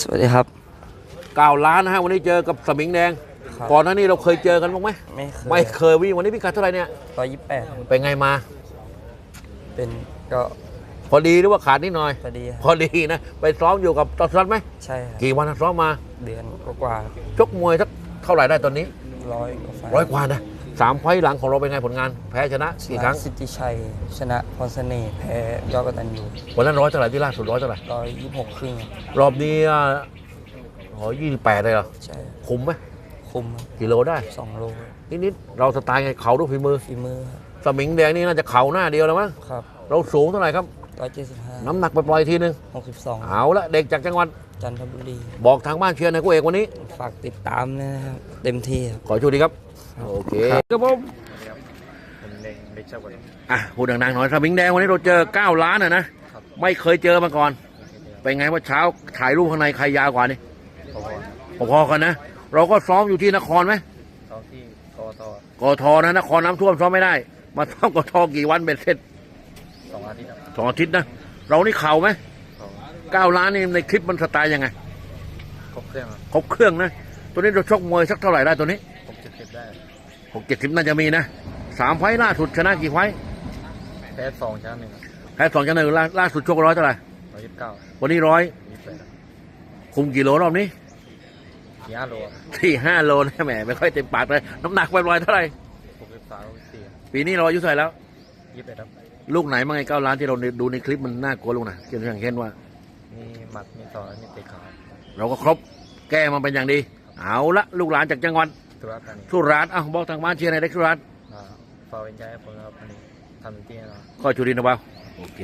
สวัสดีครับเก้าล้านนะฮะวันนี้เจอกับสมิงแดง ครับก่อนหน้านี้เราเคยเจอกันบ้างไหมไม่เคย ไม่เคยวิ่งวันนี้พิกัดเท่าไหร่เนี่ยร้อยยี่สิบแปดเป็นไงมา เป็นก็พอดีหรือว่าขาดนิดหน่อย พอดีคพรับอดีนะ ไปซ้อมอยู่กับตอสรัตไหมใช่ครับกี่วันนะซ้อมมาเดือนกว่าชกมวยสักเท่าไหร่ได้ตอนนี้ๆร้อยกว่าไฟล์ร้อยกว่านะ สามไฟล์หลังของเราเป็นไงผลงาน แพ้ชนะชกี่นะครั้ง สิทธิชัย ชนะพรเสน่ห์แพ้ยอดกตันยูวันนั้นร้อยเท่าไหร่ที่ล่าสุดร้อยเท่าไหร่ร้อยยี่สิบหกครึ่งครับรอบนี้อ๋อยี่สิบแปดเลยเหรอใช่คุมไหมคุมกิโลได้สองโลนิดๆเราสไตล์ไงเข่าด้วยฝีมือฝีมือครับสมิงแดงนี่น่าจะเข่าหน้าเดียวแล้วมั้งครับ เราสูงเท่าไหร่ครับร้อยเจ็ดสิบห้าน้ำหนักไปปล่อยๆทีนึงหกสิบสองเอาละเด็กจากจังหวัดจันทบุรี บอกทางบ้านเชียร์หนอยกูเอกวันนี้ ฝากติดตามนะครับเต็มที่ครับขอโชคดีครับ โอเคครับผมผมเล็งเล็กชอบกว่านี้อะพูดดังๆหน่อยสมิงแดงวันนี้เราเจอ9ล้านอะนะครับไม่เคยเจอมาก่อน เป็นไงว่าเช้าถ่ายรูปข้างในใครยาวกว่านี่พอพอๆกันนะ เราก็ซ้อมอยู่ที่นครไหมๆท้องที่กอตกทนะนครน้ำท่วมซ้อมไม่ได้ มาซ้อมกทกี่วันเบ็ดเสร็จสองอาทิตย์ครับสองอาทิตย์นะ เรานี่เข่าไหมเขาเก้าล้านนี่ในคลิปมันสไตล์ยังไง ครบเครื่องครับครบเครื่องนะ ตัวนี้เราชกมวยสักเท่าไหร่ได้ตัวนี้หก เจ็ดสิบได้หกเจ็ดสิบน่าจะมีนะสามไฟล์ล่าสุดชนะกี่ไฟล์แพ้สองชนะหนึ่งครับแพ้สองชนะหนึ่งล่าล่าสุดชกร้อยเท่าไหร่ร้อยยี่สิบเก้าวันนี้ร้อยยี่สิบแปดครับคุมกี่โลรอบนี้สี่ห้าโลที่ห้าโลนะแหมไม่ค่อยเต็มปากเลยน้ำหนักไปลอยๆเท่าไหร่หกสิบสามหกสิบสี่ปีนี้เราอายุเท่าไหร่แล้วยี่สิบเอ็ดครับลูกไหนบ้างไอ้เก้าล้านที่เราดูในคลิปมันน่ากลัวลูกไหนะเช่นอย่างเช่นว่า มีหมัดมีต่อและมีเตะขาเราก็ครบแก้มันเป็นอย่างดี เอาละลูกหลานจากจังหวัด ตุลาธานีสุราษฎร์อะบอกทางบ้านเชียร์ในอยได้สุราษฎร์อ่าฟาวเวนใจให้ผมนะครับวันนี้ทำเต็มที่แน่นอนก็จุรินทร์นะเปล่าโอเค